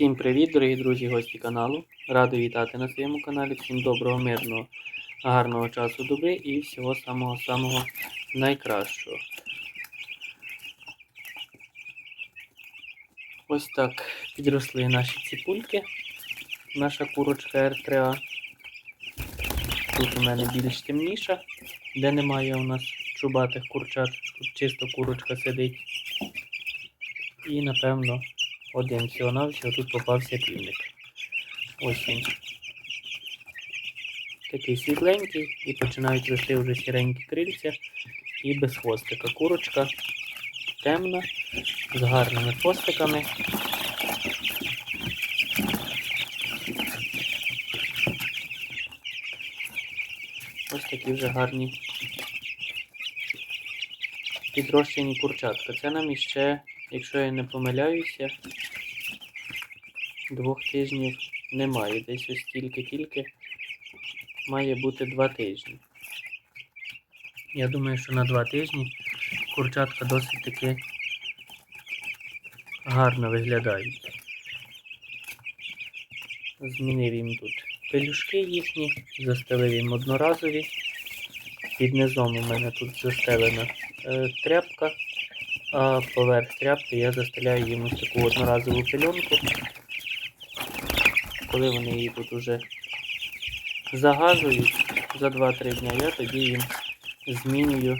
Всім привіт, дорогі друзі, гості каналу. Радий вітати на своєму каналі. Всім доброго, мирного, гарного часу доби і всього самого-самого найкращого. Ось так підросли наші ціпульки. Наша курочка R3A. Тут у мене більш темніша, де немає у нас чубатих курчат. Тут чисто курочка сидить. І напевно один всього навсього тут попався півник. Ось він. Такий світленький і починають рости вже сіренькі крильця і без хвостика. Курочка темна, з гарними хвостиками. Ось такі вже гарні підрощені курчатка. Це нам іще, якщо я не помиляюся, двох тижнів немає. Десь ось тільки-тільки має бути два тижні. Я думаю, що на два тижні курчатка досить таки гарно виглядають. Змінив їм тут пелюшки їхні, застелив їм одноразові. Під низом у мене тут застелена е, тряпка, а поверх тряпки я застеляю їм ось таку одноразову пельонку. Коли вони її тут уже загажують за 2-3 дня, я тоді їм змінюю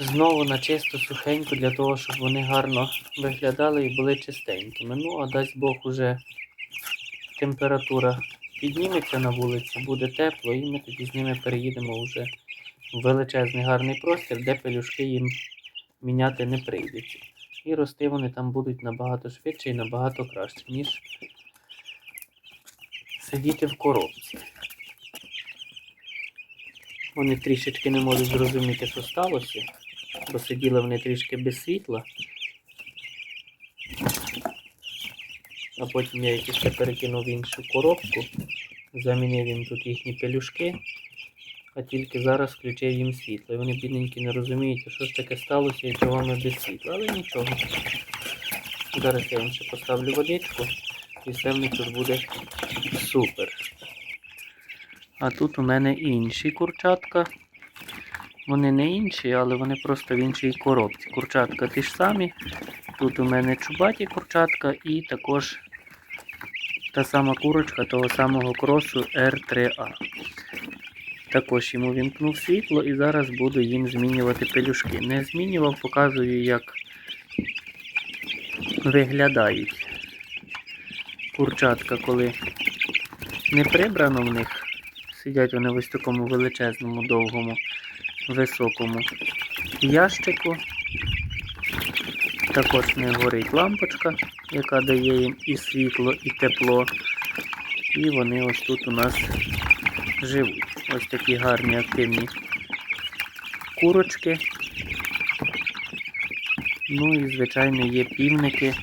знову на чисто сухеньку для того, щоб вони гарно виглядали і були чистенькими. Ну, а дасть Бог уже температура підніметься на вулиці, буде тепло, і ми тоді з ними переїдемо вже в величезний гарний простір, де пелюшки їм міняти не прийдеться. І рости вони там будуть набагато швидше і набагато краще, ніж сидіти в коробці. Вони трішечки не можуть зрозуміти, що сталося, бо сиділи вони трішки без світла. А потім я їх ще перекинув в іншу коробку, замінив їм тут їхні пелюшки, а тільки зараз включив їм світло. І вони бідненькі не розуміють, що ж таке сталося і чого ми без світла. Але нічого. Зараз я їм ще поставлю водичку і все в них тут буде супер. А тут у мене інші курчатка. Вони не інші, але вони просто в іншій коробці. Курчатка ті ж самі. Тут у мене чубаті курчатка і також та сама курочка того самого кросу R3A. Також йому вімкнув світло і зараз буду їм змінювати пелюшки. Не змінював, показую, як виглядають курчатка, коли не прибрано в них. Сидять вони в ось такому величезному, довгому, високому ящику. Також не горить лампочка, яка дає їм і світло, і тепло. І вони ось тут у нас живуть. Ось такі гарні активні курочки. Ну і, звичайно, є півники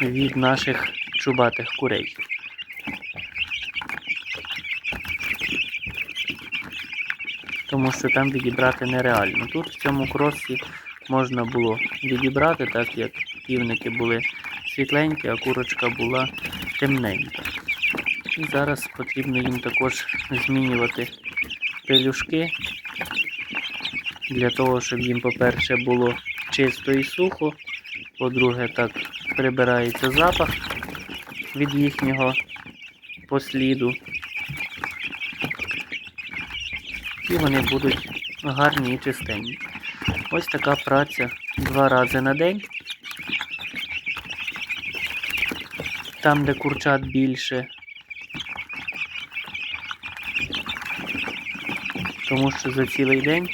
від наших чубатих курей. Тому що там відібрати нереально. Тут в цьому кросі можна було відібрати, так як півники були світленькі, а курочка була темненька. І зараз потрібно їм також змінювати пелюшки для того, щоб їм, по-перше, було чисто і сухо, по-друге, так прибирається запах від їхнього посліду. І вони будуть гарні і чистенькі. Ось така праця два рази на день. Там, де курчат більше. Тому що за цілий день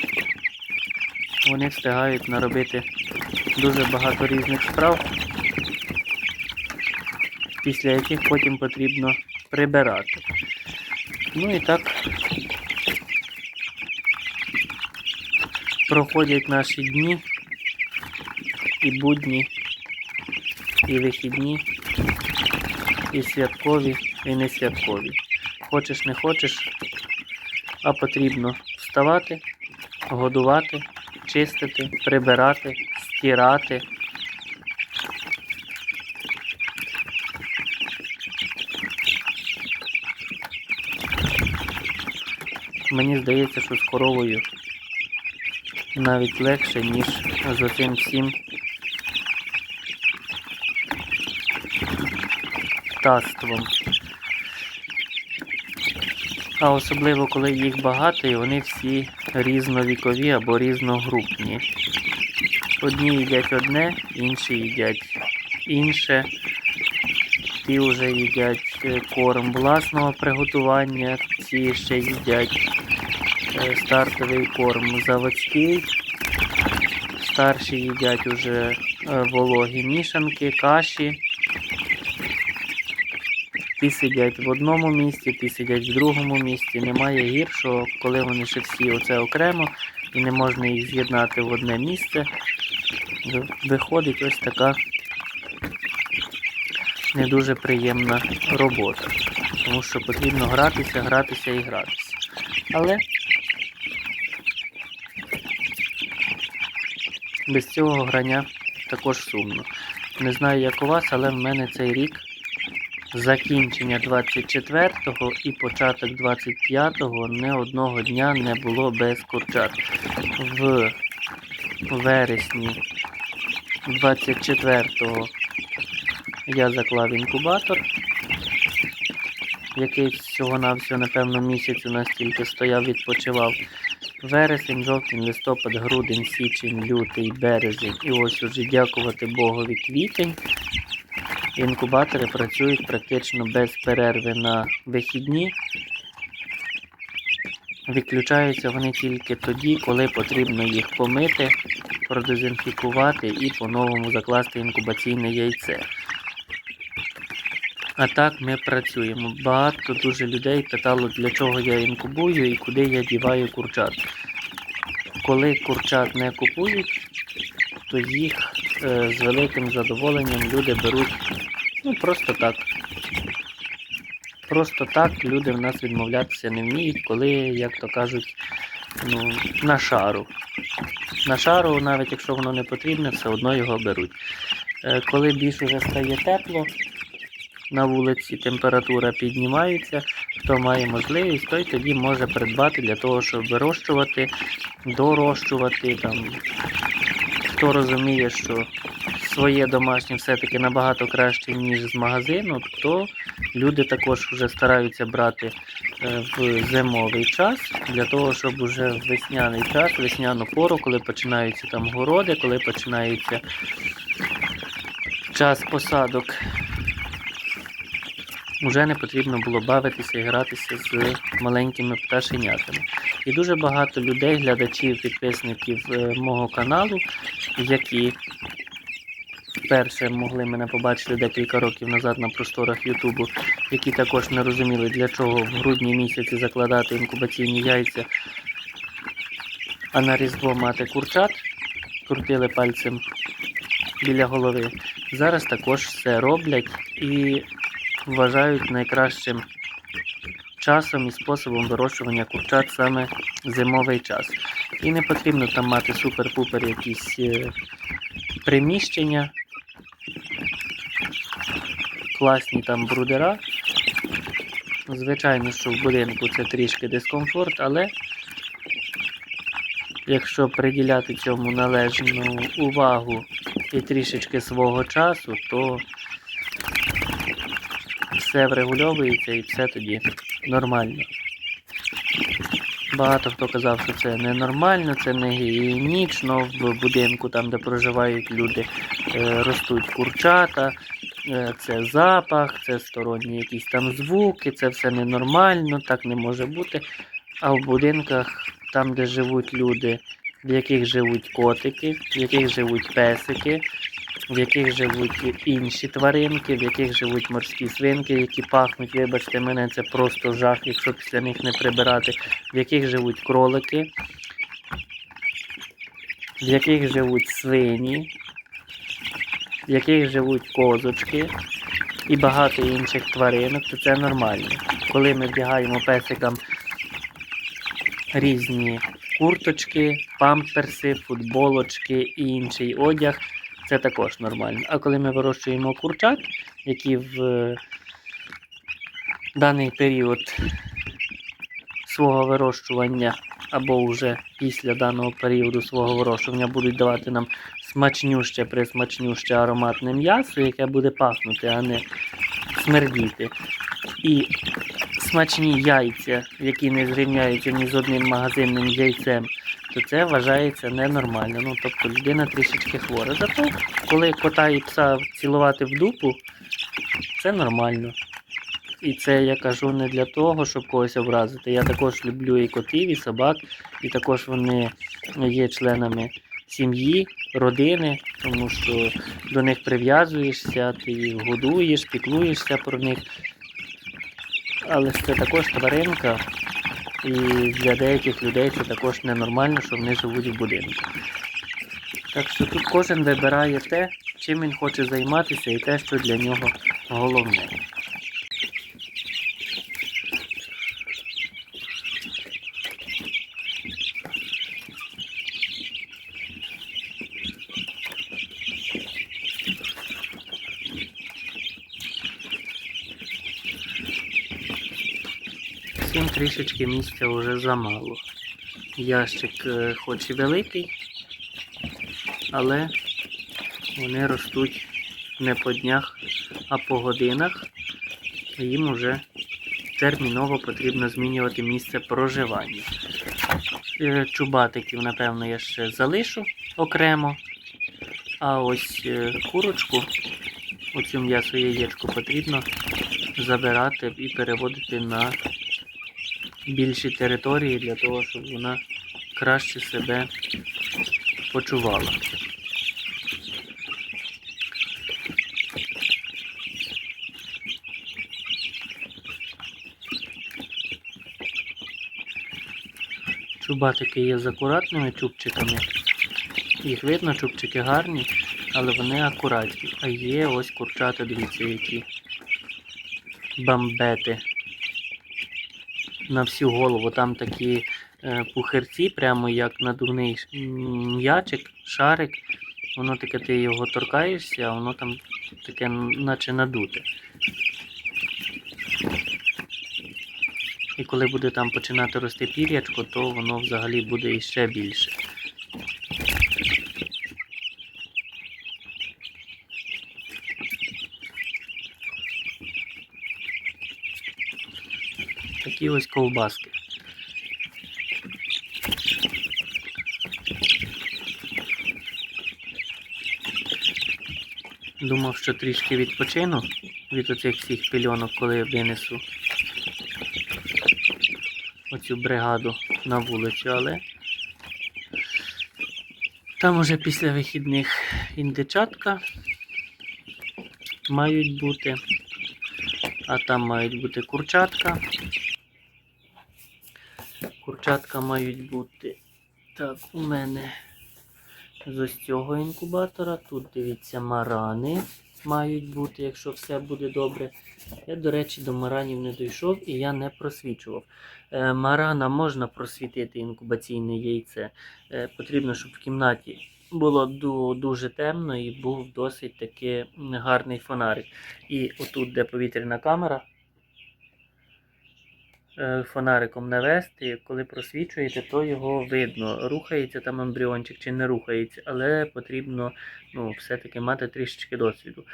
вони встигають наробити дуже багато різних справ, після яких потім потрібно прибирати. Ну і так проходять наші дні і будні, і вихідні, і святкові, і не святкові. Хочеш не хочеш, а потрібно вставати, годувати, чистити, прибирати, стирати. Мені здається, що з коровою навіть легше, ніж з оцим всім таством. А особливо, коли їх багато, і вони всі різновікові або різногрупні. Одні їдять одне, інші їдять інше. Ті вже їдять е, корм власного приготування, ці ще їдять е, стартовий корм заводський. Старші їдять уже е, вологі мішанки, каші. Ті сидять в одному місці, ті сидять в другому місці. Немає гіршого, коли вони ще всі оце окремо і не можна їх з'єднати в одне місце. Виходить ось така не дуже приємна робота. Тому що потрібно гратися, гратися і гратися. Але без цього грання також сумно. Не знаю, як у вас, але в мене цей рік закінчення 24-го і початок 25-го не одного дня не було без курчат. В вересні 24-го я заклав інкубатор, який всього-навсього, напевно, місяць у нас тільки стояв, відпочивав. Вересень, жовтень, листопад, грудень, січень, лютий, березень. І ось уже дякувати Богові квітень. Інкубатори працюють практично без перерви на вихідні. Відключаються вони тільки тоді, коли потрібно їх помити, продезінфікувати і по-новому закласти інкубаційне яйце. А так ми працюємо. Багато дуже людей питало, для чого я інкубую і куди я діваю курчат. Коли курчат не купують, то їх з великим задоволенням люди беруть ну, просто так. Просто так люди в нас відмовлятися не вміють, коли, як то кажуть, ну, на шару. На шару, навіть якщо воно не потрібне, все одно його беруть. Е, Коли більш уже стає тепло, на вулиці температура піднімається, хто має можливість, той тоді може придбати для того, щоб вирощувати, дорощувати. Там. Хто розуміє, що своє домашнє все-таки набагато краще, ніж з магазину, то люди також вже стараються брати е, в зимовий час для того, щоб уже в весняний час, весняну пору, коли починаються там городи, коли починається час посадок, вже не потрібно було бавитися і гратися з маленькими пташенятами. І дуже багато людей, глядачів, підписників е, мого каналу, які вперше могли мене побачити декілька років назад на просторах Ютубу, які також не розуміли, для чого в грудні місяці закладати інкубаційні яйця, а на Різдво мати курчат, крутили пальцем біля голови. Зараз також все роблять і вважають найкращим часом і способом вирощування курчат саме зимовий час. І не потрібно там мати супер-пупер якісь е, приміщення, класні там брудера. Звичайно, що в будинку це трішки дискомфорт, але якщо приділяти цьому належну увагу і трішечки свого часу, то все врегульовується і все тоді нормально. Багато хто казав, що це ненормально, це не гігієнічно. В будинку, там, де проживають люди, е, ростуть курчата, е, це запах, це сторонні якісь там звуки, це все ненормально, так не може бути. А в будинках, там, де живуть люди, в яких живуть котики, в яких живуть песики, в яких живуть інші тваринки, в яких живуть морські свинки, які пахнуть, вибачте мене, це просто жах, якщо після них не прибирати, в яких живуть кролики, в яких живуть свині, в яких живуть козочки і багато інших тваринок, то це нормально. Коли ми вдягаємо песикам різні курточки, памперси, футболочки і інший одяг, це також нормально. А коли ми вирощуємо курчат, які в даний період свого вирощування або вже після даного періоду свого вирощування будуть давати нам смачнюще, присмачнюще ароматне м'ясо, яке буде пахнути, а не смердіти. І смачні яйця, які не зрівняються ні з одним магазинним яйцем, то це вважається ненормально. Ну, тобто людина трішечки хвора. Зато коли кота і пса цілувати в дупу, це нормально. І це я кажу не для того, щоб когось образити. Я також люблю і котів, і собак, і також вони є членами сім'ї, родини, тому що до них прив'язуєшся, ти їх годуєш, піклуєшся про них. Але це також тваринка, і для деяких людей це також ненормально, що вони живуть в будинку. Так що тут кожен вибирає те, чим він хоче займатися, і те, що для нього головне. Всім трішечки місця вже замало. Ящик е, хоч і великий, але вони ростуть не по днях, а по годинах. Їм вже терміново потрібно змінювати місце проживання. Е, Чубатиків, напевно, я ще залишу окремо. А ось е, курочку, оцю м'ясо яєчко потрібно забирати і переводити на більші території для того, щоб вона краще себе почувала. Чубатики є з акуратними чубчиками. Їх видно, чубчики гарні, але вони акуратні. А є ось курчата, дивіться, які бамбети на всю голову. Там такі е, пухирці, прямо як надувний м'ячик, шарик. Воно таке, ти його торкаєшся, а воно там таке, наче надуте. І коли буде там починати рости пір'ячко, то воно взагалі буде іще більше. Такі ось ковбаски. Думав, що трішки відпочину від оцих всіх пільонок, коли я винесу оцю бригаду на вулицю, але там уже після вихідних індичатка мають бути, а там мають бути курчатка. Курчатка мають бути. Так, у мене з ось цього інкубатора. Тут дивіться марани мають бути, якщо все буде добре. Я, до речі, до маранів не дійшов і я не просвічував. Е, марана можна просвітити інкубаційне яйце. Е, потрібно, щоб в кімнаті було дуже темно і був досить таки гарний фонарик. І отут, де повітряна камера, фонариком навести, коли просвічуєте, то його видно, рухається там ембріончик чи не рухається, але потрібно ну, все-таки мати трішечки досвіду.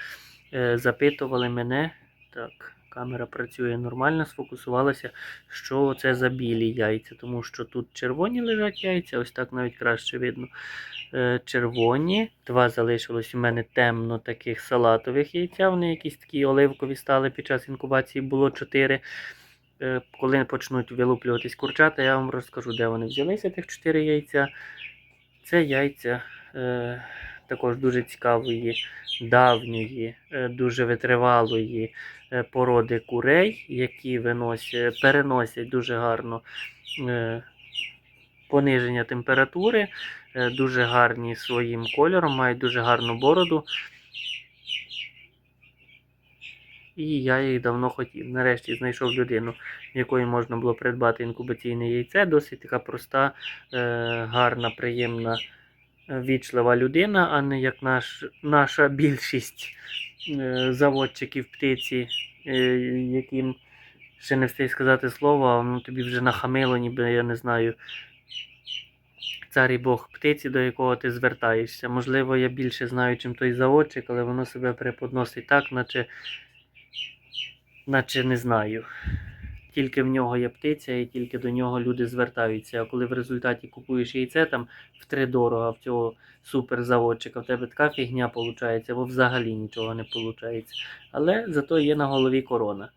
Е, Запитували мене, так, камера працює нормально, сфокусувалася, що це за білі яйця, тому що тут червоні лежать яйця, ось так навіть краще видно. Е, Червоні, два залишилось у мене темно таких салатових яйця. Вони якісь такі оливкові стали під час інкубації, було чотири. Е, Коли почнуть вилуплюватись курчата, я вам розкажу, де вони взялися, тих чотири яйця. Це яйця е, також дуже цікавої, давньої, е, дуже витривалої е, породи курей, які виносять, переносять дуже гарно е, пониження температури, е, дуже гарні своїм кольором, мають дуже гарну бороду. І я їх давно хотів. Нарешті знайшов людину, в якої можна було придбати інкубаційне яйце. Досить така проста, е, гарна, приємна, е, вічлива людина, а не як наш, наша більшість е, заводчиків птиці, яким ще не встиг сказати слово, а воно тобі вже нахамило, ніби я не знаю. Цар і Бог птиці, до якого ти звертаєшся. Можливо, я більше знаю, чим той заводчик, але воно себе преподносить так, наче, наче не знаю. Тільки в нього є птиця, і тільки до нього люди звертаються. А коли в результаті купуєш яйце там в дорого, а в цього суперзаводчика, в тебе така фігня виходить, або взагалі нічого не виходить. Але зато є на голові корона.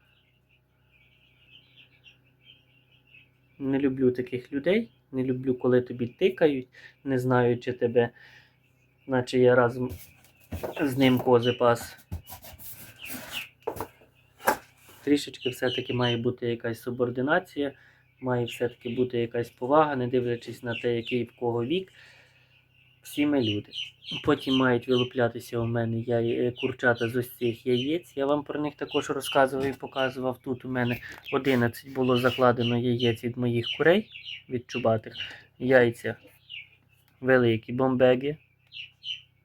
Не люблю таких людей. Не люблю, коли тобі тикають, не знаючи тебе, наче я разом з ним кози пас. Трішечки все-таки має бути якась субординація, має все-таки бути якась повага, не дивлячись на те, який в кого вік. Всі ми люди. Потім мають вилуплятися у мене яй... курчата з ось цих яєць. Я вам про них також розказував і показував. Тут у мене 11 було закладено яєць від моїх курей, від чубатих. Яйця великі, бомбеги.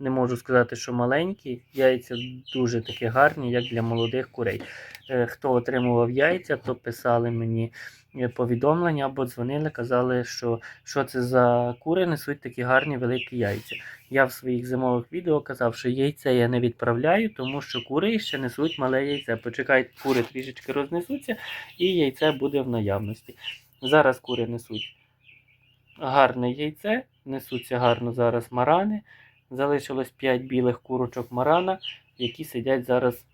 Не можу сказати, що маленькі. Яйця дуже такі гарні, як для молодих курей. Е, Хто отримував яйця, то писали мені е, повідомлення або дзвонили, казали, що що це за кури несуть такі гарні великі яйця. Я в своїх зимових відео казав, що яйце я не відправляю, тому що кури ще несуть мале яйце. Почекайте, кури трішечки рознесуться, і яйце буде в наявності. Зараз кури несуть гарне яйце, несуться гарно зараз марани. Залишилось 5 білих курочок марана, які сидять зараз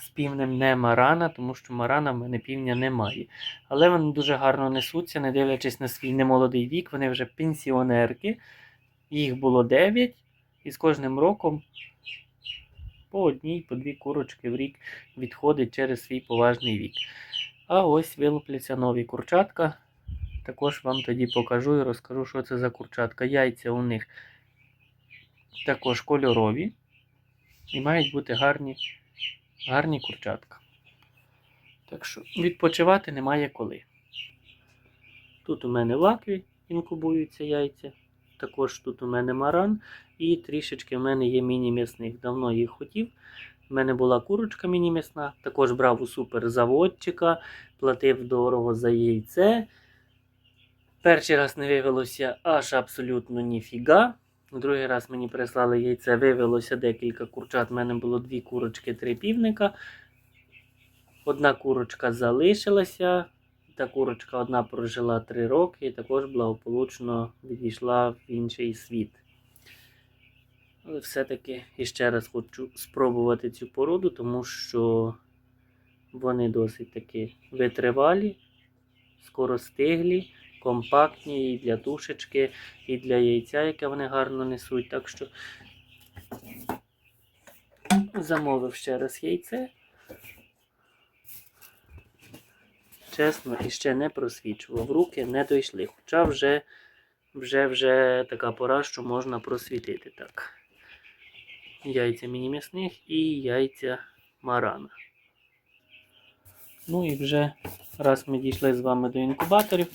з півнем не марана, тому що марана в мене півня немає. Але вони дуже гарно несуться, не дивлячись на свій немолодий вік, вони вже пенсіонерки. Їх було 9, і з кожним роком по одній, по дві курочки в рік відходить через свій поважний вік. А ось вилупляться нові курчатка. Також вам тоді покажу і розкажу, що це за курчатка. Яйця у них також кольорові і мають бути гарні, гарні курчатка. Так що відпочивати немає коли. Тут у мене в акві інкубуються яйця. Також тут у мене маран і трішечки в мене є міні-м'ясних. Давно їх хотів. У мене була курочка міні-м'ясна, також брав у суперзаводчика, платив дорого за яйце. Перший раз не виявилося аж абсолютно ніфіга. Другий раз мені прислали яйце, виявилося декілька курчат. У мене було дві курочки, три півника. Одна курочка залишилася. Та курочка одна прожила три роки і також благополучно відійшла в інший світ. Але все-таки іще раз хочу спробувати цю породу, тому що вони досить таки витривалі, скоростиглі, компактні і для тушечки, і для яйця, яке вони гарно несуть. Так що замовив ще раз яйце. Чесно, і ще не просвічував. Руки не дійшли. Хоча вже, вже, вже така пора, що можна просвітити так. Яйця міні-м'ясних і яйця марана. Ну і вже раз ми дійшли з вами до інкубаторів,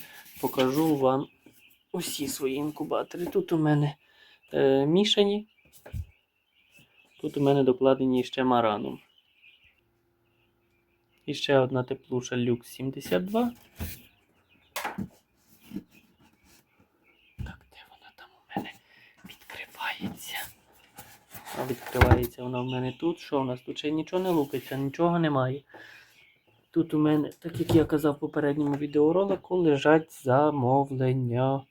покажу вам усі свої інкубатори. Тут у мене е, мішані, тут у мене докладені ще мараном. І ще одна теплуша Lux 72. Так, де вона там у мене відкривається? А відкривається вона в мене тут. Що у нас? Тут ще нічого не лупиться, нічого немає. Тут у мене, так як я казав в попередньому відеоролику, лежать замовлення.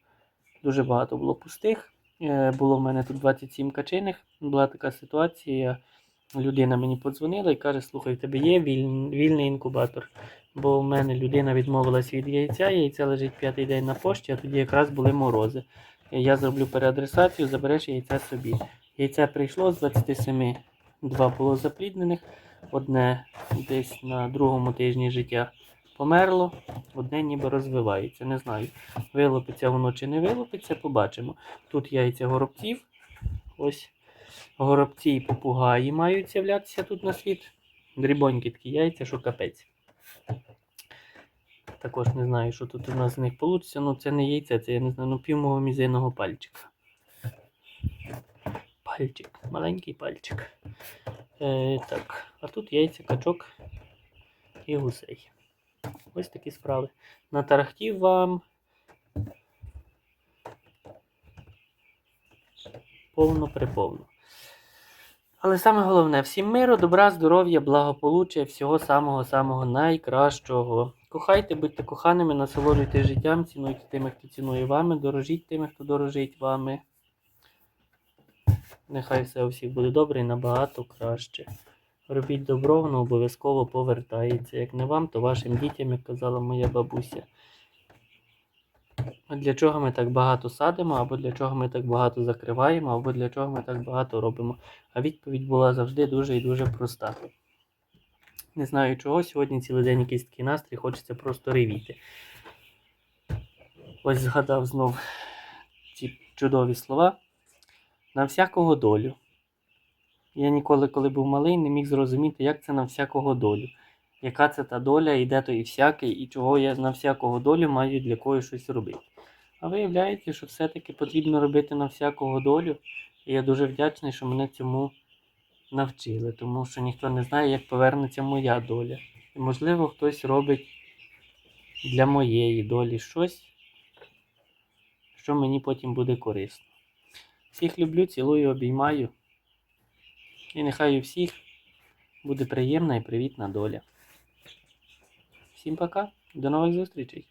Дуже багато було пустих. Е, Було в мене тут 27 качиних. Була така ситуація. Людина мені подзвонила і каже: слухай, в тебе є віль- вільний інкубатор. Бо в мене людина відмовилась від яйця, яйця лежить п'ятий день на пошті, а тоді якраз були морози. Я зроблю переадресацію, забереш яйця собі. Яйця прийшло з 27, два було запліднених, одне десь на другому тижні життя померло, одне ніби розвивається. Не знаю, вилупиться воно чи не вилупиться, побачимо. Тут яйця горобців. Ось горобці і попугаї мають з'являтися тут на світ. Дрібонькі такі яйця, що капець. Також не знаю, що тут у нас з них вийде. Ну, це не яйця, це я не знаю, ну пів мого мізинного пальчика. Пальчик, маленький пальчик. Е, так, а тут яйця качок і гусей. Ось такі справи. Натарахтів вам повно приповно. Але саме головне, всім миру, добра, здоров'я, благополуччя, всього самого-самого найкращого. Кохайте, будьте коханими, насолоджуйтесь життям, цінуйте тими, хто цінує вами, дорожіть тими, хто дорожить вами. Нехай все у всіх буде добре і набагато краще. Робіть добро, воно обов'язково повертається. Як не вам, то вашим дітям, як казала моя бабуся. Для чого ми так багато садимо, або для чого ми так багато закриваємо, або для чого ми так багато робимо? А відповідь була завжди дуже і дуже проста. Не знаю чого, сьогодні цілий день якийсь такий настрій, хочеться просто ревіти. Ось згадав знов ці чудові слова. На всякого долю. Я ніколи, коли був малий, не міг зрозуміти, як це на всякого долю. Яка це та доля, і де той всякий, і чого я на всякого долю маю для когось щось робити. А виявляється, що все-таки потрібно робити на всякого долю. І я дуже вдячний, що мене цьому навчили, тому що ніхто не знає, як повернеться моя доля. І, можливо, хтось робить для моєї долі щось, що мені потім буде корисно. Всіх люблю, цілую, обіймаю. І нехай у всіх буде приємна і привітна доля. Всім пока, до нових зустрічей!